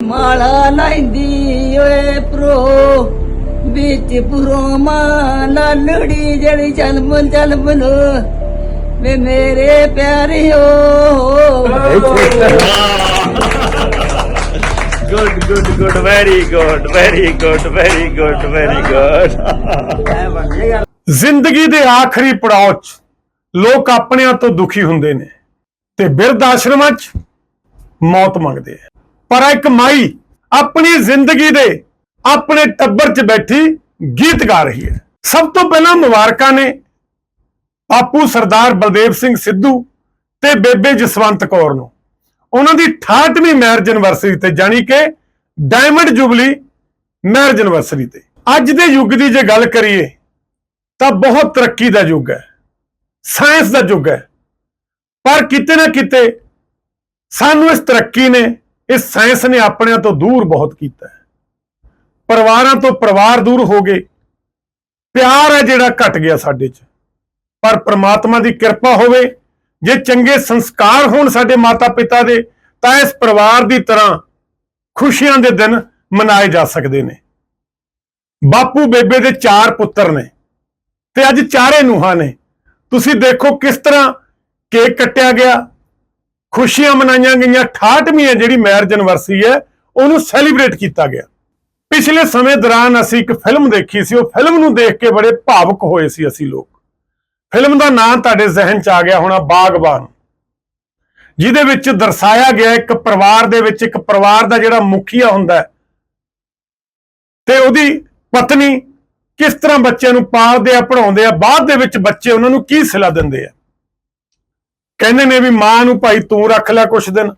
ਮਾਲਾ ਲੈਂਦੀ ਓਏ ਪ੍ਰੋ ਵਿੱਚ ਪੁਰੋ ਮਾਲਾ ਲੜੀ ਜਿਹੜੀ ਚੱਲ ਬਲ ਚੱਲ ਬਲ ਵੇ ਮੇਰੇ ਪਿਆਰਿਓ। Good good good very good very good very good very good ਜ਼ਿੰਦਗੀ ਦੇ ਆਖਰੀ ਪੜਾਅ 'ਚ ਲੋਕ ਆਪਣਿਆਂ ਤੋਂ ਦੁਖੀ ਹੁੰਦੇ ਨੇ ਤੇ ਬਿਰਧ ਆਸ਼ਰਮਾਂ 'ਚ ਮੌਤ ਮੰਗਦੇ ਆ। ਪਰ ਇੱਕ ਮਾਈ ਆਪਣੀ ਜ਼ਿੰਦਗੀ ਦੇ ਆਪਣੇ ਟੱਬਰ 'ਚ ਬੈਠੀ ਗੀਤ ਗਾ ਰਹੀ ਹੈ। ਸਭ ਤੋਂ ਪਹਿਲਾਂ ਮੁਬਾਰਕਾਂ ਨੇ ਬਾਪੂ ਸਰਦਾਰ ਬਲਦੇਵ ਸਿੰਘ ਸਿੱਧੂ ਤੇ ਬੇਬੇ ਜਸਵੰਤ ਕੌਰ ਨੂੰ। ਉਹਨਾਂ ਦੀ 68ਵੀਂ ਮੈਰਿਜ ਐਨਵਰਸਰੀ ਤੇ ਜਾਣੀ ਕਿ ਡਾਇਮੰਡ ਜੁਬਲੀ ਮੈਰਿਜ ਐਨਵਰਸਰੀ ਤੇ। ਅੱਜ ਦੇ ਯੁੱਗ ਦੀ ਜੇ ਗੱਲ ਕਰੀਏ ਤਾਂ ਬਹੁਤ ਤਰੱਕੀ ਦਾ ਯੁੱਗ ਹੈ ਸਾਇੰਸ ਦਾ ਯੁੱਗ ਹੈ। ਪਰ ਕਿਤੇ ਨਾ ਕਿਤੇ ਸਾਨੂੰ ਇਸ ਤਰੱਕੀ ਨੇ ਇਹ ਸਾਇੰਸ ਨੇ ਆਪਣਿਆਂ ਤੋਂ ਦੂਰ ਬਹੁਤ ਕੀਤਾ ਹੈ। ਪਰਿਵਾਰਾਂ ਤੋਂ ਪਰਿਵਾਰ ਦੂਰ ਹੋ ਗਏ। ਪਿਆਰ ਹੈ ਜਿਹੜਾ ਘਟ ਗਿਆ ਸਾਡੇ 'ਚ। ਪਰ ਪ੍ਰਮਾਤਮਾ ਦੀ ਕਿਰਪਾ ਹੋਵੇ, ਜੇ ਚੰਗੇ ਸੰਸਕਾਰ ਹੋਣ ਸਾਡੇ ਮਾਤਾ-ਪਿਤਾ ਦੇ, ਤਾਂ ਇਸ ਪਰਿਵਾਰ ਦੀ ਤਰ੍ਹਾਂ ਖੁਸ਼ੀਆਂ ਦੇ ਦਿਨ ਮਨਾਏ ਜਾ ਸਕਦੇ ਨੇ। ਬਾਪੂ ਬੇਬੇ ਦੇ ਚਾਰ ਪੁੱਤਰ ਨੇ ਤੇ ਅੱਜ ਚਾਰੇ ਨੂਹਾਂ ਨੇ। ਤੁਸੀਂ ਦੇਖੋ ਕਿਸ ਤਰ੍ਹਾਂ ਕੇਕ ਕੱਟਿਆ ਗਿਆ ਖੁਸ਼ੀਆਂ ਮਨਾਈਆਂ ਗਈਆਂ 68ਵੀਂ ਹੈ ਜਿਹੜੀ ਮੈਰਿਜ ਐਨਵਰਸਰੀ ਹੈ, ਉਹਨੂੰ ਸੈਲੀਬ੍ਰੇਟ ਕੀਤਾ ਗਿਆ। ਪਿਛਲੇ ਸਮੇਂ ਦੌਰਾਨ ਅਸੀਂ ਇੱਕ ਫਿਲਮ ਦੇਖੀ ਸੀ, ਉਹ ਫਿਲਮ ਨੂੰ ਦੇਖ ਕੇ ਬੜੇ ਭਾਵੁਕ ਹੋਏ ਸੀ ਅਸੀਂ ਲੋਕ। ਫਿਲਮ ਦਾ ਨਾਂ ਤੁਹਾਡੇ ਜ਼ਿਹਨ 'ਚ ਆ ਗਿਆ ਹੋਣਾ, ਬਾਗਬਾਨ। ਜਿਹਦੇ ਵਿੱਚ ਦਰਸਾਇਆ ਗਿਆ ਇੱਕ ਪਰਿਵਾਰ ਦੇ ਵਿੱਚ, ਇੱਕ ਪਰਿਵਾਰ ਦਾ ਜਿਹੜਾ ਮੁਖੀਆ ਹੁੰਦਾ ਤੇ ਉਹਦੀ ਪਤਨੀ ਕਿਸ ਤਰ੍ਹਾਂ ਬੱਚਿਆਂ ਨੂੰ ਪਾਲਦੇ ਆ ਪੜਾਉਂਦੇ ਆ, ਬਾਅਦ ਦੇ ਵਿੱਚ ਬੱਚੇ ਉਹਨਾਂ ਨੂੰ ਕੀ ਸਲਾਹ ਦਿੰਦੇ ਆ? ਕਹਿੰਦੇ ਨੇ ਵੀ ਮਾਂ ਨੂੰ ਭਾਈ ਤੂੰ ਰੱਖ ਲੈ ਕੁਛ ਦਿਨ,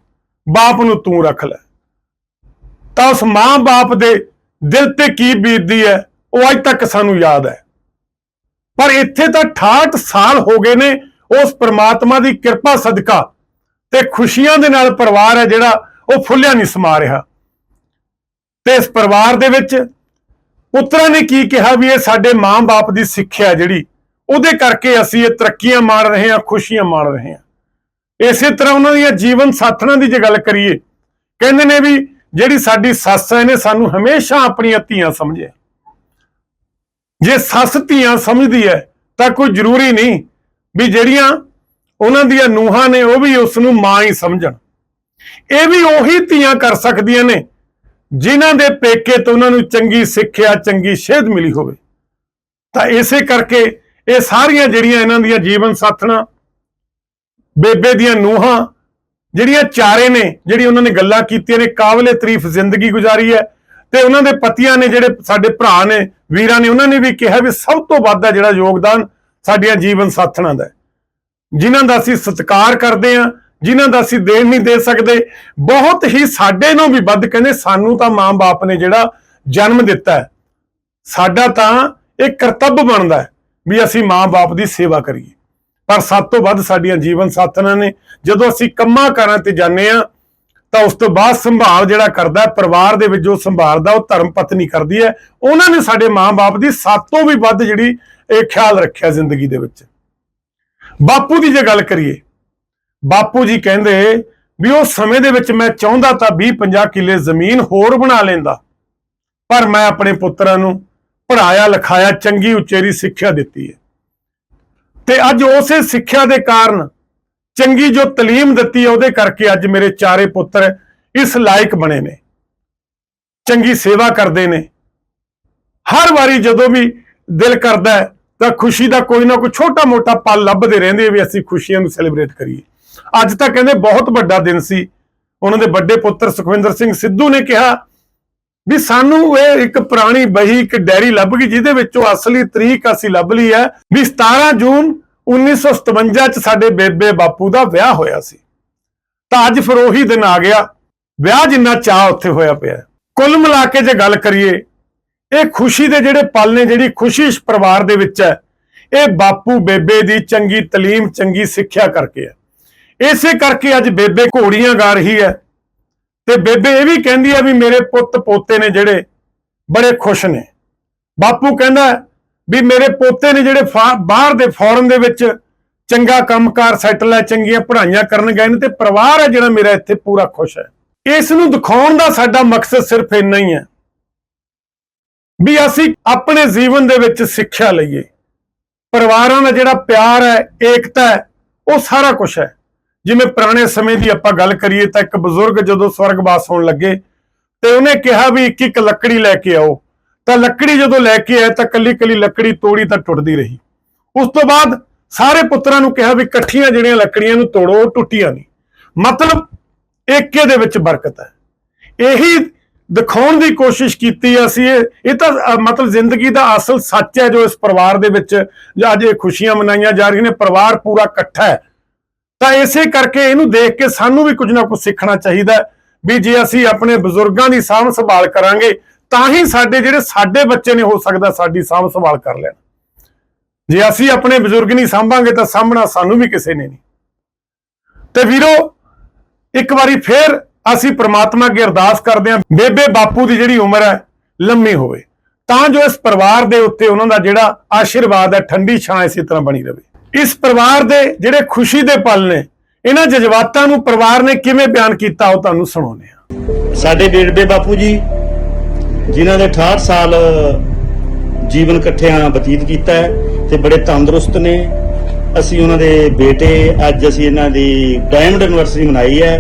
ਬਾਪ ਨੂੰ ਤੂੰ ਰੱਖ ਲੈ। ਤਾਂ ਉਸ ਮਾਂ-ਬਾਪ ਦੇ ਦਿਲ ਤੇ ਕੀ ਬੀਤਦੀ ਹੈ, ਉਹ ਅੱਜ ਤੱਕ ਸਾਨੂੰ ਯਾਦ ਹੈ। ਪਰ ਇੱਥੇ ਤਾਂ 68 ਸਾਲ ਹੋ ਗਏ ਨੇ ਉਸ ਪ੍ਰਮਾਤਮਾ ਦੀ ਕਿਰਪਾ, ਸਦਕਾ ਤੇ ਖੁਸ਼ੀਆਂ ਦੇ ਨਾਲ ਪਰਿਵਾਰ ਹੈ ਜਿਹੜਾ ਉਹ ਫੁੱਲਿਆ ਨਹੀਂ ਸਮਾ ਰਿਹਾ। ਤੇ ਇਸ ਪਰਿਵਾਰ ਦੇ ਵਿੱਚ ਪੁੱਤਰਾਂ ਨੇ ਕੀ ਕਿਹਾ ਵੀ ਇਹ ਸਾਡੇ ਮਾਂ-ਬਾਪ ਦੀ ਸਿੱਖਿਆ ਜਿਹੜੀ, ਉਹਦੇ ਕਰਕੇ ਅਸੀਂ ਇਹ ਤਰੱਕੀਆਂ ਮਾਣ ਰਹੇ ਹਾਂ, ਖੁਸ਼ੀਆਂ ਮਾਣ ਰਹੇ ਹਾਂ। ਇਸੇ ਤਰ੍ਹਾਂ ਉਹਨਾਂ ਦੀਆਂ ਜੀਵਨ ਸਾਥਣਾਂ ਦੀ ਜੇ ਗੱਲ ਕਰੀਏ, ਕਹਿੰਦੇ ਨੇ ਵੀ ਜਿਹੜੀ ਸਾਡੀ ਸੱਸ ਹੈ ਨੇ ਸਾਨੂੰ ਹਮੇਸ਼ਾ ਆਪਣੀਆਂ ਧੀਆਂ ਸਮਝਿਆ। ਜੇ ਸੱਸ ਧੀਆਂ ਸਮਝਦੀ ਹੈ, ਤਾਂ ਕੋਈ ਜ਼ਰੂਰੀ ਨਹੀਂ ਵੀ ਜਿਹੜੀਆਂ ਉਹਨਾਂ ਦੀਆਂ ਨੂਹਾਂ ਨੇ, ਉਹ ਵੀ ਉਸ ਨੂੰ ਮਾਂ ਹੀ ਸਮਝਣ। ਇਹ ਵੀ ਉਹੀ ਧੀਆਂ ਕਰ ਸਕਦੀਆਂ ਨੇ, ਜਿਨ੍ਹਾਂ ਦੇ ਪੇਕੇ ਤੋਂ ਉਹਨਾਂ ਨੂੰ ਚੰਗੀ ਸਿੱਖਿਆ, ਚੰਗੀ ਸੇਧ ਮਿਲੀ ਹੋਵੇ। ਤਾਂ ਇਸੇ ਕਰਕੇ ਇਹ ਸਾਰੀਆਂ ਜਿਹੜੀਆਂ ਇਹਨਾਂ ਦੀਆਂ ਜੀਵਨ ਸਾਥਣਾ ਬੇਬੇ ਦੀਆਂ ਨੂਹਾਂ, ਜਿਹੜੀਆਂ ਚਾਰੇ ਨੇ, ਜਿਹੜੀ ਉਹਨਾਂ ਨੇ ਗੱਲਾਂ ਕੀਤੀਆਂ ਨੇ, ਕਾਬਲੇ ਤਾਰੀਫ ਜ਼ਿੰਦਗੀ ਗੁਜ਼ਾਰੀ ਹੈ। ਤੇ ਉਹਨਾਂ ਦੇ ਪਤੀਆਂ ਨੇ, ਜਿਹੜੇ ਸਾਡੇ ਭਰਾ ਨੇ, ਵੀਰਾਂ ਨੇ, ਉਹਨਾਂ ਨੇ ਵੀ ਕਿਹਾ ਵੀ ਸਭ ਤੋਂ ਵੱਧ ਹੈ ਜਿਹੜਾ ਯੋਗਦਾਨ ਸਾਡੀਆਂ ਜੀਵਨ ਸਾਥਣਾਂ ਦਾ ਹੈ। ਜਿਨ੍ਹਾਂ ਦਾ ਅਸੀਂ ਸਤਿਕਾਰ ਕਰਦੇ ਹਾਂ, ਜਿਨ੍ਹਾਂ ਦਾ ਅਸੀਂ ਦੇਣ ਨਹੀਂ ਦੇ ਸਕਦੇ, ਬਹੁਤ ਹੀ ਸਾਡੇ ਨੂੰ ਵੀ ਵੱਧ ਕਹਿੰਦੇ ਸਾਨੂੰ ਤਾਂ ਮਾਂ-ਬਾਪ ਨੇ ਜਿਹੜਾ ਜਨਮ ਦਿੱਤਾ ਹੈ। ਸਾਡਾ ਤਾਂ ਇਹ ਕਰਤੱਵ ਬਣਦਾ ਵੀ ਅਸੀਂ ਮਾਂ-ਬਾਪ ਦੀ ਸੇਵਾ ਕਰੀਏ। ਪਰ ਸਭ ਤੋਂ ਵੱਧ ਸਾਡੀਆਂ ਜੀਵਨ ਸਾਥਣਾਂ ਨੇ। ਜਦੋਂ ਅਸੀਂ ਕੰਮਾਂ ਕਾਰਾਂ ਤੇ ਜਾਂਦੇ ਆ ਤਾਂ ਉਸ ਤੋਂ ਬਾਅਦ ਸੰਭਾਲ ਜਿਹੜਾ ਕਰਦਾ, ਪਰਿਵਾਰ ਦੇ ਵਿੱਚ ਜੋ ਸੰਭਾਲਦਾ, ਉਹ ਧਰਮ ਪਤਨੀ ਕਰਦੀ ਹੈ। ਉਹਨਾਂ ਨੇ ਸਾਡੇ ਮਾਂ-ਬਾਪ ਦੀ ਸਭ ਤੋਂ ਵੀ ਵੱਧ ਜਿਹੜੀ ਇਹ ਖਿਆਲ ਰੱਖਿਆ ਜ਼ਿੰਦਗੀ ਦੇ ਵਿੱਚ। ਬਾਪੂ ਦੀ ਜੇ ਗੱਲ ਕਰੀਏ, ਬਾਪੂ ਜੀ ਕਹਿੰਦੇ ਵੀ ਉਹ ਸਮੇਂ ਦੇ ਵਿੱਚ ਮੈਂ ਚਾਹੁੰਦਾ ਤਾਂ 20 50 ਕਿੱਲੇ ਜ਼ਮੀਨ ਹੋਰ ਬਣਾ ਲੈਂਦਾ, ਪਰ ਮੈਂ ਆਪਣੇ ਪੁੱਤਰਾਂ ਨੂੰ ਪੜਾਇਆ ਲਿਖਾਇਆ ਚੰਗੀ ਉਚੇਰੀ ਸਿੱਖਿਆ ਦਿੱਤੀ ਹੈ। ਤੇ ਅੱਜ ਉਸੇ ਸਿੱਖਿਆ ਦੇ ਕਾਰਨ ਚੰਗੀ ਜੋ ਤਾਲੀਮ ਦਿੱਤੀ ਹੈ ਉਹਦੇ ਕਰਕੇ ਅੱਜ ਮੇਰੇ ਚਾਰੇ ਪੁੱਤਰ ਇਸ ਲਾਇਕ ਬਣੇ ਨੇ। ਚੰਗੀ ਸੇਵਾ ਕਰਦੇ ਨੇ। ਹਰ ਵਾਰੀ ਜਦੋਂ ਵੀ ਦਿਲ ਕਰਦਾ ਹੈ, ਤਾਂ ਖੁਸ਼ੀ ਦਾ ਕੋਈ ਨਾ ਕੋਈ ਛੋਟਾ ਮੋਟਾ ਪਲ ਲੱਭਦੇ ਰਹਿੰਦੇ ਵੀ ਅਸੀਂ ਖੁਸ਼ੀਆਂ ਨੂੰ ਸੈਲੀਬ੍ਰੇਟ ਕਰੀਏ। ਅੱਜ ਤਾਂ ਕਹਿੰਦੇ ਬਹੁਤ ਵੱਡਾ ਦਿਨ ਸੀ। ਉਹਨਾਂ ਦੇ ਵੱਡੇ ਪੁੱਤਰ ਸੁਖਵਿੰਦਰ ਸਿੰਘ ਸਿੱਧੂ ਨੇ ਕਿਹਾ ਵੀ ਸਾਨੂੰ ਇਹ ਇੱਕ ਪੁਰਾਣੀ ਬਹੀ, ਇੱਕ ਡੈਰੀ ਲੱਭ ਗਈ, ਜਿਹਦੇ ਵਿੱਚੋਂ ਅਸਲੀ ਤਰੀਕ ਅਸੀਂ ਲੱਭ ਲਈ ਹੈ ਵੀ 17 ਜੂਨ 1957 ਚ ਸਾਡੇ ਬੇਬੇ ਬਾਪੂ ਦਾ ਵਿਆਹ ਹੋਇਆ ਸੀ। ਤਾਂ ਅੱਜ ਫਿਰ ਉਹੀ ਦਿਨ ਆ ਗਿਆ। ਵਿਆਹ ਜਿੰਨਾ ਚਾਹ ਉੱਥੇ ਹੋਇਆ ਪਿਆ ਕੁੱਲ ਮਿਲਾ ਕੇ ਜੇ ਗੱਲ ਕਰੀਏ, ਇਹ ਖੁਸ਼ੀ ਦੇ ਜਿਹੜੇ ਪਲ ਨੇ, ਜਿਹੜੀ ਖੁਸ਼ੀ ਇਸ ਪਰਿਵਾਰ ਦੇ ਵਿੱਚ ਹੈ, ਇਹ ਬਾਪੂ ਬੇਬੇ ਦੀ ਚੰਗੀ ਤਾਲੀਮ, ਚੰਗੀ ਸਿੱਖਿਆ ਕਰਕੇ ਹੈ। ਇਸੇ ਕਰਕੇ ਅੱਜ ਬੇਬੇ ਘੋੜੀਆਂ ਗਾ ਰਹੀ ਹੈ। ਤੇ ਬੇਬੇ ਇਹ ਵੀ ਕਹਿੰਦੀ ਆ ਵੀ ਮੇਰੇ ਪੁੱਤ ਪੋਤੇ ਨੇ ਜਿਹੜੇ ਬੜੇ ਖੁਸ਼ ਨੇ। ਬਾਪੂ ਕਹਿੰਦਾ ਵੀ ਮੇਰੇ ਪੋਤੇ ਨੇ ਜਿਹੜੇ ਫਾ- ਬਾਹਰ ਦੇ ਫੋਰਨ ਦੇ ਵਿੱਚ ਚੰਗਾ ਕੰਮਕਾਰ ਸੈਟਲ ਹੈ, ਚੰਗੀਆਂ ਪੜ੍ਹਾਈਆਂ ਕਰਨ ਗਏ ਨੇ ਤੇ ਪਰਿਵਾਰ ਹੈ ਜਿਹੜਾ ਮੇਰਾ ਇੱਥੇ ਪੂਰਾ ਖੁਸ਼ ਹੈ। ਇਸ ਨੂੰ ਦਿਖਾਉਣ ਦਾ ਸਾਡਾ ਮਕਸਦ ਸਿਰਫ ਇੰਨਾ ਹੀ ਹੈ ਵੀ ਅਸੀਂ ਆਪਣੇ ਜੀਵਨ ਦੇ ਵਿੱਚ ਸਿੱਖਿਆ ਲਈਏ। ਪਰਿਵਾਰਾਂ ਦਾ ਜਿਹੜਾ ਪਿਆਰ ਹੈ, ਏਕਤਾ ਹੈ, ਉਹ ਸਾਰਾ ਕੁਝ ਹੈ। ਜਿਵੇਂ ਪੁਰਾਣੇ ਸਮੇਂ ਦੀ ਆਪਾਂ ਗੱਲ ਕਰੀਏ ਤਾਂ ਇੱਕ ਬਜ਼ੁਰਗ ਜਦੋਂ ਸਵਰਗਵਾਸ ਹੋਣ ਲੱਗੇ ਤੇ ਉਹਨੇ ਕਿਹਾ ਵੀ ਇੱਕ ਇੱਕ ਲੱਕੜੀ ਲੈ ਕੇ ਆਓ, ਤਾਂ ਲੱਕੜੀ ਜਦੋਂ ਲੈ ਕੇ ਆਏ ਤਾਂ ਕੱਲੀ ਕੱਲੀ ਲੱਕੜੀ ਤੋੜੀ ਤਾਂ ਟੁੱਟਦੀ ਰਹੀ। ਉਸ ਤੋਂ ਬਾਅਦ ਸਾਰੇ ਪੁੱਤਰਾਂ ਨੂੰ ਕਿਹਾ ਵੀ ਇਕੱਠੀਆਂ ਜਿਹੜੀਆਂ ਲੱਕੜੀਆਂ ਨੂੰ ਤੋੜੋ, ਉਹ ਟੁੱਟੀਆਂ ਨਹੀਂ। ਮਤਲਬ ਏਕੇ ਦੇ ਵਿੱਚ ਬਰਕਤ ਹੈ। ਇਹੀ ਦਿਖਾਉਣ ਦੀ ਕੋਸ਼ਿਸ਼ ਕੀਤੀ ਅਸੀਂ, ਇਹ ਇਹ ਤਾਂ ਮਤਲਬ ਜ਼ਿੰਦਗੀ ਦਾ ਅਸਲ ਸੱਚ ਹੈ ਜੋ ਇਸ ਪਰਿਵਾਰ ਦੇ ਵਿੱਚ ਜਾਂ ਅੱਜ ਇਹ ਖੁਸ਼ੀਆਂ ਮਨਾਈਆਂ ਜਾ ਰਹੀਆਂ ਨੇ। ਪਰਿਵਾਰ ਪੂਰਾ ਇਕੱਠਾ ਹੈ। ਤਾਂ ਇਸੇ ਕਰਕੇ ਇਹਨੂੰ ਦੇਖ ਕੇ ਸਾਨੂੰ ਵੀ ਕੁਝ ਨਾ ਕੁਝ ਸਿੱਖਣਾ ਚਾਹੀਦਾ ਵੀ ਜੇ ਅਸੀਂ ਆਪਣੇ ਬਜ਼ੁਰਗਾਂ ਦੀ ਸਾਂਭ ਸੰਭਾਲ ਕਰਾਂਗੇ, ਤਾਂ ਹੀ ਸਾਡੇ ਜਿਹੜੇ ਸਾਡੇ ਬੱਚੇ ਨੇ ਹੋ ਸਕਦਾ ਸਾਡੀ ਸਾਂਭ ਸੰਭਾਲ ਕਰ ਲੈਣ। ਜੇ ਅਸੀਂ ਆਪਣੇ ਬਜ਼ੁਰਗ ਨਹੀਂ ਸਾਂਭਾਂਗੇ ਤਾਂ ਸਾਂਭਣਾ ਸਾਨੂੰ ਵੀ ਕਿਸੇ ਨੇ ਨਹੀਂ। ਤੇ ਵੀਰੋ, ਇੱਕ ਵਾਰੀ ਫੇਰ ਅਸੀਂ ਪ੍ਰਮਾਤਮਾ ਅੱਗੇ ਅਰਦਾਸ ਕਰਦੇ ਹਾਂ, ਬੇਬੇ ਬਾਪੂ ਦੀ ਜਿਹੜੀ ਉਮਰ ਹੈ, ਲੰਮੀ ਹੋਵੇ। ਤਾਂ ਜੋ ਇਸ ਪਰਿਵਾਰ ਦੇ ਉੱਤੇ ਉਹਨਾਂ ਦਾ ਜਿਹੜਾ ਆਸ਼ੀਰਵਾਦ ਹੈ, ਠੰਡੀ ਛਾਂ ਇਸੇ ਤਰ੍ਹਾਂ ਬਣੀ ਰਹੇ। ਇਸ ਪਰਿਵਾਰ ਦੇ ਜਿਹੜੇ ਖੁਸ਼ੀ ਦੇ ਪਲ ਨੇ ਇਹਨਾਂ ਜਜ਼ਬਾਤਾਂ ਨੂੰ ਪਰਿਵਾਰ ਨੇ ਕਿਵੇਂ ਬਿਆਨ ਕੀਤਾ ਉਹ ਤੁਹਾਨੂੰ ਸੁਣਾਉਂਦੇ ਹਾਂ। ਸਾਡੇ ਬੇੜਬੇ ਬਾਪੂ ਜੀ ਜਿਨ੍ਹਾਂ ਦੇ 68 ਸਾਲ ਜੀਵਨ ਇਕੱਠਿਆਂ ਬਤੀਤ ਕੀਤਾ ਹੈ ਤੇ ਬੜੇ ਤੰਦਰੁਸਤ ਨੇ। ਅਸੀਂ ਉਹਨਾਂ ਦੇ ਬੇਟੇ ਅੱਜ ਅਸੀਂ ਇਹਨਾਂ ਦੀ ਡਾਇਮੰਡ ਐਨਵਰਸਰੀ ਮਨਾਈ ਹੈ।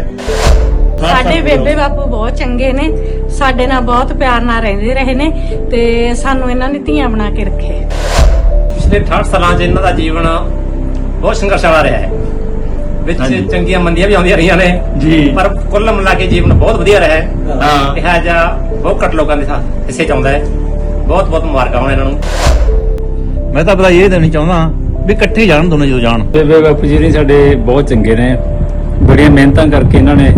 ਸਾਡੇ ਬੇਬੇ ਬਾਪੂ ਬਹੁਤ ਚੰਗੇ ਨੇ ਸਾਡੇ ਨਾਲ ਬਹੁਤ ਪਿਆਰ ਨਾਲ ਰਹਿੰਦੇ ਰਹੇ ਨੇ ਤੇ ਸਾਨੂੰ ਇਹਨਾਂ ਨੇ ਧੀਆਂ ਬਣਾ ਕੇ ਰੱਖੇ। ਪਿਛਲੇ 68 ਸਾਲਾਂ 'ਚ ਇਹਨਾਂ ਦਾ ਜੀਵਨ ਬਹੁਤ ਸੰਘਰਸ਼ ਵਾਲਾ ਰਿਹਾ ਹੈ ਵਿੱਚ ਹਾਂਜੀ। ਚੰਗੀਆਂ ਮੰਦੀਆਂ ਵੀ ਆਉਂਦੀਆਂ ਰਹੀਆਂ ਨੇ ਜੀ। ਪਰ ਕੁੱਲ ਮਿਲਾ ਕੇ ਜੀਵਨ ਬਹੁਤ ਵਧੀਆ ਰਿਹਾ ਹੈ ਹਾਂ। ਇਹ ਜਿਹਾ ਬਹੁਤ ਘੱਟ ਲੋਕਾਂ ਦੇ ਸਾਥ ਹਿੱਸੇ ਚ ਆਉਂਦਾ ਹੈ ਬਹੁਤ ਬਹੁਤ ਮੁਬਾਰਕਾਂ ਹੋਣ ਇਹਨਾਂ ਨੂੰ ਮੈਂ ਤਾਂ ਬਤਾਈ ਇਹ ਦੇਣੀ ਚਾਹੁੰਦਾ ਵੀ ਇਕੱਠੇ ਜਾਣ ਦੋਨੇ ਜਦੋਂ ਜਾਣ ਬੇਬੇ ਬਾਪੂ ਜੀ ਨੇ ਸਾਡੇ ਬਹੁਤ ਚੰਗੇ ਨੇ ਬੜੀਆਂ ਮਿਹਨਤਾਂ ਕਰਕੇ ਇਹਨਾਂ ਨੇ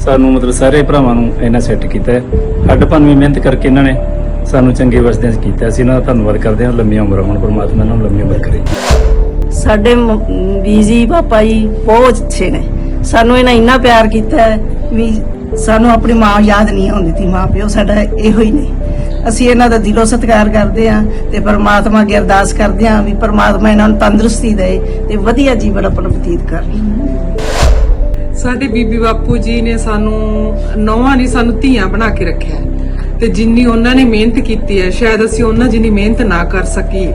ਸਾਨੂੰ ਮਤਲਬ ਸਾਰੇ ਭਰਾਵਾਂ ਨੂੰ ਇਹਨਾਂ ਸੈੱਟ ਕੀਤਾ ਹੈ। ਹੱਡ ਭੰਨ ਵੀ ਮਿਹਨਤ ਕਰਕੇ ਇਹਨਾਂ ਨੇ ਸਾਨੂੰ ਚੰਗੇ ਵਸਦਿਆਂ 'ਚ ਕੀਤਾ ਅਸੀਂ ਇਹਨਾਂ ਦਾ ਧੰਨਵਾਦ ਕਰਦੇ ਹਾਂ ਲੰਮੀਆਂ ਉਮਰਾਂ ਹੋਣ ਪਰਮਾਤਮਾ ਇਹਨਾਂ ਨੂੰ ਲੰਮੀ ਉਮਰ ਕਰੇ। ਸਾਡੇ ਬੀਜੀ ਪਾਪਾ ਜੀ ਬਹੁਤ ਅੱਛੇ ਨੇ। ਸਾਨੂੰ ਇਹਨਾਂ ਇੰਨਾ ਪਿਆਰ ਕੀਤਾ ਵੀ ਸਾਨੂੰ ਆਪਣੀ ਮਾਂ ਯਾਦ ਨਹੀਂ ਆਉਂਦੀ ਤੀ ਮਾਂ ਪਿਓ ਸਾਡਾ ਇਹੋ ਹੀ ਨੇ। ਅਸੀਂ ਇਹਨਾਂ ਦਾ ਦਿਲੋਂ ਸਤਿਕਾਰ ਕਰਦੇ ਹਾਂ ਤੇ ਪਰਮਾਤਮਾ ਅੱਗੇ ਅਰਦਾਸ ਕਰਦੇ ਹਾਂ ਵੀ ਪਰਮਾਤਮਾ ਇਹਨਾਂ ਨੂੰ ਤੰਦਰੁਸਤੀ ਦੇ ਤੇ ਵਧੀਆ ਜੀਵਨ ਆਪਣਾ ਬਤੀਤ ਕਰਨ ਸਾਡੇ ਬੀਬੀ ਬਾਪੂ ਜੀ ਨੇ ਸਾਨੂੰ ਨੌਵਾਂ ਨਹੀਂ ਸਾਨੂੰ ਧੀਆਂ ਬਣਾ ਕੇ ਰੱਖਿਆ। ਤੇ ਜਿੰਨੀ ਉਹਨਾਂ ਨੇ ਮਿਹਨਤ ਕੀਤੀ ਹੈ, ਸ਼ਾਇਦ ਅਸੀਂ ਉਹਨਾਂ ਜਿੰਨੀ ਮਿਹਨਤ ਨਾ ਕਰ ਸਕੀ।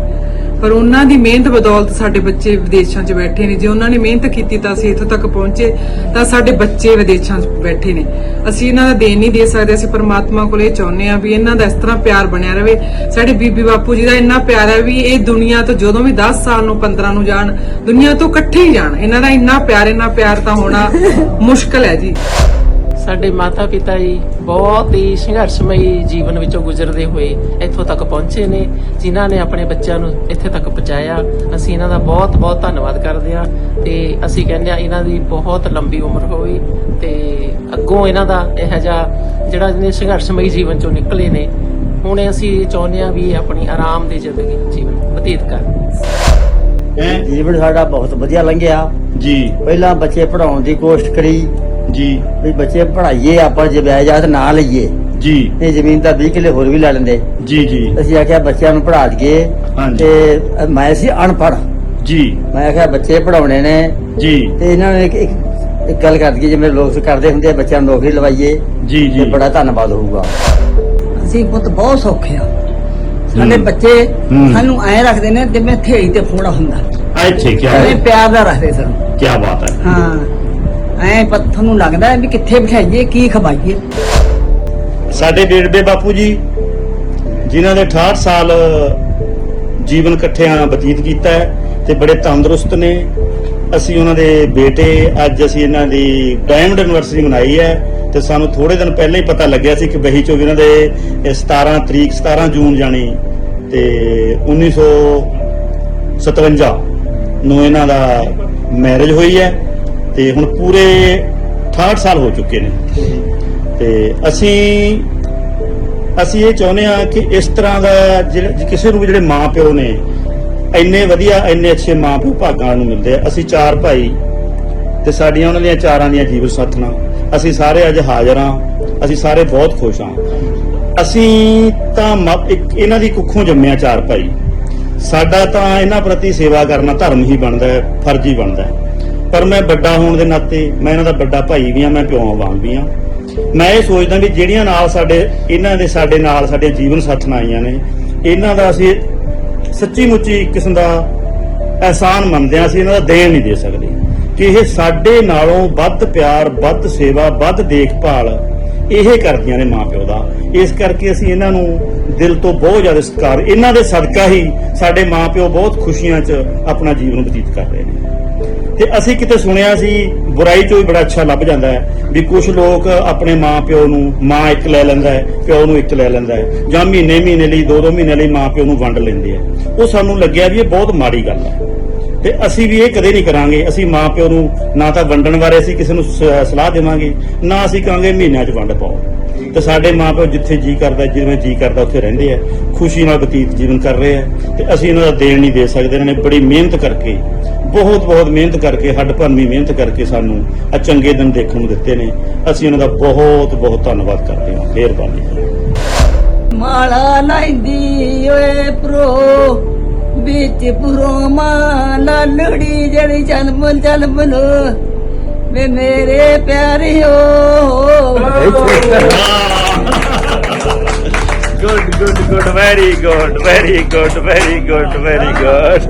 ਪਰ ਉਹਨਾਂ ਦੀ ਮਿਹਨਤ ਬਦੌਲਤ ਸਾਡੇ ਬੱਚੇ ਵਿਦੇਸ਼ਾਂ 'ਚ ਬੈਠੇ ਨੇ। ਜੇ ਉਹਨਾਂ ਨੇ ਮਿਹਨਤ ਕੀਤੀ ਤਾਂ ਅਸੀਂ ਇੱਥੋਂ ਤੱਕ ਪਹੁੰਚੇ, ਤਾਂ ਸਾਡੇ ਬੱਚੇ ਵਿਦੇਸ਼ਾਂ 'ਚ ਬੈਠੇ ਨੇ। ਅਸੀਂ ਇਹਨਾਂ ਦਾ ਦੇਣ ਨਹੀਂ ਦੇ ਸਕਦੇ। ਅਸੀਂ ਪਰਮਾਤਮਾ ਕੋਲ ਇਹ ਚਾਹੁੰਦੇ ਆ ਵੀ ਇਹਨਾਂ ਦਾ ਇਸ ਤਰ੍ਹਾਂ ਪਿਆਰ ਬਣਿਆ ਰਹੇ। ਸਾਡੇ ਬੀਬੀ ਬਾਪੂ ਜੀ ਦਾ ਇੰਨਾ ਪਿਆਰ ਹੈ ਵੀ ਇਹ ਦੁਨੀਆ ਤੋਂ ਜਦੋਂ ਵੀ 10 ਸਾਲ ਨੂੰ 15 ਨੂੰ ਜਾਣ, ਦੁਨੀਆ ਤੋਂ ਇਕੱਠੇ ਹੀ ਜਾਣ। ਇਹਨਾਂ ਦਾ ਇੰਨਾ ਪਿਆਰ ਇੰਨਾ ਪਿਆਰ ਤਾਂ ਹੋਣਾ ਮੁਸ਼ਕਲ ਹੈ ਜੀ। ਸਾਡੇ ਮਾਤਾ ਪਿਤਾ ਜੀ ਬਹੁਤ ਹੀ ਸੰਘਰਸ਼ਮਈ ਜੀਵਨ ਵਿੱਚੋਂ ਗੁਜ਼ਰਦੇ ਹੋਏ ਇੱਥੋਂ ਤੱਕ ਪਹੁੰਚੇ ਨੇ ਜਿਨ੍ਹਾਂ ਨੇ ਆਪਣੇ ਬੱਚਿਆਂ ਨੂੰ ਇੱਥੇ ਤੱਕ ਪਹੁੰਚਾਇਆ। ਅਸੀਂ ਇਹਨਾਂ ਦਾ ਬਹੁਤ ਬਹੁਤ ਧੰਨਵਾਦ ਕਰਦੇ ਹਾਂ ਤੇ ਅਸੀਂ ਕਹਿੰਦੇ ਆ ਇਹਨਾਂ ਦੀ ਬਹੁਤ ਲੰਬੀ ਉਮਰ ਹੋਵੇ ਤੇ ਅੱਗੋਂ ਇਹਨਾਂ ਦਾ ਇਹ ਜਿਹਾ ਜਿਹੜਾ ਇਹਨੇ ਸੰਘਰਸ਼ਮਈ ਜੀਵਨ ਚੋਂ ਨਿਕਲੇ ਨੇ ਹੁਣ ਅਸੀਂ ਚਾਹੁੰਦੇ ਆ ਵੀ ਆਪਣੀ ਆਰਾਮ ਦੀ ਜ਼ਿੰਦਗੀ ਜੀਵਨ ਬਤੀਤ ਕਰਨ। ਹੈਂ? ਜੀਵਨ ਸਾਡਾ ਬਹੁਤ ਵਧੀਆ ਲੰਘਿਆ। ਜੀ। ਪਹਿਲਾਂ ਬੱਚੇ ਪੜਾਉਣ ਦੀ ਕੋਸ਼ਿਸ਼ ਕਰੀ ਜੀ। ਵੀ ਬੱਚੇ ਪੜਾਈਏ ਆਪਾਂ ਜੇ ਵਿਆਜਾਤ ਨਾ ਲਈਏ। ਜੀ। ਇਹ ਜ਼ਮੀਨ ਤਾਂ 20 ਕਿੱਲੇ ਹੋਰ ਵੀ ਲੈ ਲੈਂਦੇ। ਜੀ ਜੀ। ਅਸੀਂ ਆਖਿਆ ਬੱਚਿਆਂ ਨੂੰ ਪੜਾ ਦਈਏ। ਹਾਂਜੀ। ਤੇ ਮੈਂ ਸੀ ਅਨਪੜ ਜੀ। ਮੈਂ ਆਖਿਆ ਬੱਚੇ ਪੜਾਉਣੇ ਨੇ। ਜੀ। ਤੇ ਇਹਨਾਂ ਨੇ ਇੱਕ ਇੱਕ ਇੱਕ ਗੱਲ ਕਰ ਦਈਏ ਜਿਵੇਂ ਲੋਕ ਕਰਦੇ ਹੁੰਦੇ ਆ ਬੱਚਿਆਂ ਨੂੰ ਨੌਕਰੀ ਲਵਾਈਏ। ਜੀ ਤੇ ਜੀ ਬੜਾ ਧੰਨਵਾਦ ਹੋਊਗਾ। ਅਸੀਂ ਪੁੱਤ ਬਹੁਤ ਸੌਖੇ ਆ। ਸਾਡੇ ਹੂੰ। ਬੱਚੇ ਹੂੰ। ਸਾਨੂੰ ਐ ਰੱਖਦੇ ਨੇ ਜਿਵੇਂ ਥੇੜੀ ਤੇ ਫੋੜਾ ਹੁੰਦਾ। ਅੱਛੇ ਕੀ ਐ ਪਿਆਰ ਦਾ ਰੱਖਦੇ ਸਾਨੂੰ। ਕੀ ਬਾਤ ਹੈ। ਹਾਂ। ਐ ਪੱਥਰ ਨੂੰ ਲੱਗਦਾ ਹੈ ਵੀ ਕਿੱਥੇ ਬਿਠਾਈਏ, ਕੀ ਖਵਾਈਏ? ਸਾਡੇ ਬੇੜਬੇ ਬਾਪੂ ਜੀ, ਜਿਨ੍ਹਾਂ ਦੇ 68 ਸਾਲ ਜੀਵਨ ਇਕੱਠਿਆਂ ਬਤੀਤ ਕੀਤਾ ਹੈ ਤੇ ਬੜੇ ਤੰਦਰੁਸਤ ਨੇ। ਅਸੀਂ ਉਹਨਾਂ ਦੇ ਬੇਟੇ, ਅੱਜ ਅਸੀਂ ਇਹਨਾਂ ਦੀ ਡਾਇਮੰਡ ਐਨਵਰਸਰੀ ਮਨਾਈ ਹੈ ਤੇ ਸਾਨੂੰ ਥੋੜੇ ਦਿਨ ਪਹਿਲਾਂ ਹੀ ਪਤਾ ਲੱਗਿਆ ਸੀ ਕਿ ਬਹੀ ਚੋਂ ਵੀ ਇਹਨਾਂ ਦੇ ਇਹ 17 ਤਰੀਕ 17 ਜੂਨ ਜਾਣੀ ਤੇ 1957 ਨੂੰ ਇਹਨਾਂ ਦਾ ਮੈਰਿਜ ਹੋਈ ਹੈ। ਤੇ ਹੁਣ ਪੂਰੇ 68 ਸਾਲ ਹੋ ਚੁੱਕੇ ਨੇ। ਤੇ ਅਸੀਂ ਅਸੀਂ ਇਹ ਚਾਹੁੰਦੇ ਹਾਂ ਕਿ ਇਸ ਤਰ੍ਹਾਂ ਦਾ ਜਿਹੜੇ ਕਿਸੇ ਨੂੰ ਵੀ ਜਿਹੜੇ ਮਾਂ ਪਿਓ ਨੇ, ਇੰਨੇ ਵਧੀਆ, ਇੰਨੇ ਅੱਛੇ ਮਾਂ ਪਿਓ ਭਾਗਾਂ ਨੂੰ ਮਿਲਦੇ ਆ। ਅਸੀਂ ਚਾਰ ਭਾਈ ਤੇ ਸਾਡੀਆਂ ਉਹਨਾਂ ਦੀਆਂ ਚਾਰਾਂ ਦੀਆਂ ਜੀਵਨ ਸਾਥਣਾਂ। ਅਸੀਂ ਸਾਰੇ ਅੱਜ ਹਾਜ਼ਰ ਹਾਂ। ਅਸੀਂ ਸਾਰੇ ਬਹੁਤ ਖੁਸ਼ ਹਾਂ। ਅਸੀਂ ਤਾਂ ਮ- ਇਹਨਾਂ ਦੀ ਕੁੱਖੋਂ ਜੰਮਿਆ ਚਾਰ ਭਾਈ। ਸਾਡਾ ਤਾਂ ਇਹਨਾਂ ਪ੍ਰਤੀ ਸੇਵਾ ਕਰਨਾ ਧਰਮ ਹੀ ਬਣਦਾ ਹੈ, ਫਰਜ਼ ਹੀ ਬਣਦਾ ਹੈ। ਪਰ ਮੈਂ ਵੱਡਾ ਹੋਣ ਦੇ ਨਾਤੇ ਮੈਂ ਇਹਨਾਂ ਦਾ ਵੱਡਾ ਭਾਈ ਵੀ ਹਾਂ, ਮੈਂ ਪਿਓ ਵਾਂਗ ਵੀ ਹਾਂ। ਮੈਂ ਇਹ ਸੋਚਦਾ ਵੀ ਜਿਹੜੀਆਂ ਨਾਲ ਸਾਡੇ, ਇਹਨਾਂ ਦੇ ਸਾਡੇ ਨਾਲ ਸਾਡੇ ਜੀਵਨ ਸਾਥਣ ਆਈਆਂ ਨੇ, ਇਹਨਾਂ ਦਾ ਅਸੀਂ ਸੱਚੀ ਮੁੱਚੀ ਕਿਸਮ ਦਾ ਅਹਿਸਾਨ ਮੰਨਦੇ ਹਾਂ, ਅਸੀਂ ਇਹਨਾਂ ਦਾ ਦੇਣ ਨਹੀਂ ਦੇ ਸਕਦੇ। ਕਿ ਇਹ ਸਾਡੇ ਨਾਲੋਂ ਵੱਧ ਪਿਆਰ, ਵੱਧ ਸੇਵਾ, ਵੱਧ ਦੇਖਭਾਲ ਇਹ ਕਰਦੀਆਂ ਨੇ ਮਾਪਿਓ ਦਾ। ਇਸ ਕਰਕੇ ਅਸੀਂ ਇਹਨਾਂ ਨੂੰ ਦਿਲ ਤੋਂ ਬਹੁਤ ਜ਼ਿਆਦਾ ਸਤਿਕਾਰ, ਇਹਨਾਂ ਦੇ ਸਦਕਾ ਹੀ ਸਾਡੇ ਮਾਪਿਓ ਬਹੁਤ ਖੁਸ਼ੀਆਂ 'ਚ ਆਪਣਾ ਜੀਵਨ ਬਤੀਤ ਕਰ ਰਹੇ ਨੇ। ਤੇ ਅਸੀਂ ਕਿਤੇ ਸੁਣਿਆ ਸੀ, ਬੁਰਾਈ ਚੋਂ ਵੀ ਬੜਾ ਅੱਛਾ ਲੱਭ ਜਾਂਦਾ ਹੈ, ਵੀ ਕੁਝ ਲੋਕ ਆਪਣੇ ਮਾਂ ਪਿਓ ਨੂੰ ਮਾਂ ਇੱਕ ਲੈ ਲੈਂਦਾ ਹੈ, ਪਿਓ ਨੂੰ ਇੱਕ ਲੈ ਲੈਂਦਾ ਹੈ, ਜਾਂ ਮਹੀਨੇ ਮਹੀਨੇ ਲਈ, ਦੋ ਦੋ ਮਹੀਨੇ ਲਈ ਮਾਂ ਪਿਓ ਨੂੰ ਵੰਡ ਲੈਂਦੇ ਆ। ਉਹ ਸਾਨੂੰ ਲੱਗਿਆ ਵੀ ਇਹ ਬਹੁਤ ਮਾੜੀ ਗੱਲ ਹੈ। ਤੇ ਅਸੀਂ ਵੀ ਇਹ ਕਦੇ ਨਹੀਂ ਕਰਾਂਗੇ, ਅਸੀਂ ਮਾਂ ਪਿਓ ਨੂੰ ਨਾ ਤਾਂ ਵੰਡਣ ਬਾਰੇ ਅਸੀਂ ਕਿਸੇ ਨੂੰ ਸ- ਸਲਾਹ ਦੇਵਾਂਗੇ, ਨਾ ਅਸੀਂ ਕਹਾਂਗੇ ਮਹੀਨਿਆਂ 'ਚ ਵੰਡ ਪਾਓ। ਤੇ ਸਾਡੇ ਮਾਂ ਪਿਓ ਜਿੱਥੇ ਜੀ ਕਰਦਾ, ਜਿਵੇਂ ਜੀ ਕਰਦਾ, ਉੱਥੇ ਰਹਿੰਦੇ ਆ। ਖੁਸ਼ੀ ਨਾਲ ਬਤੀਤ ਜੀਵਨ ਕਰ ਰਹੇ ਆ ਤੇ ਅਸੀਂ ਇਹਨਾਂ ਦਾ ਦੇਣ ਨਹੀਂ ਦੇ ਸਕਦੇ। ਇਹਨਾਂ ਨੇ ਬੜੀ ਮਿਹਨਤ ਕਰਕੇ, ਬਹੁਤ ਬਹੁਤ ਮਿਹਨਤ ਕਰਕੇ, ਹੱਡ ਭੰਨਵੀਂ ਮਿਹਨਤ ਕਰਕੇ ਸਾਨੂੰ ਆ ਚੰਗੇ ਦਿਨ ਦੇਖਣ ਨੂੰ ਦਿੱਤੇ ਨੇ। ਅਸੀਂ ਉਹਨਾਂ ਦਾ ਬਹੁਤ ਬਹੁਤ ਧੰਨਵਾਦ ਕਰਦੇ ਹਾਂ। ਮਿਹਰਬਾਨੀ। ਮਾਲਾ ਲੈਂਦੀ ਓਏ ਪ੍ਰੋ ਵਿੱਚ ਪੁਰੋ ਮਾਂ ਲਾਲੜੀ ਜਿਹੜੀ ਜਨਮ ਜਨਮ ਵੇ ਮੇਰੇ ਪਿਆਰਿਓ। Good good good very good very good very good very good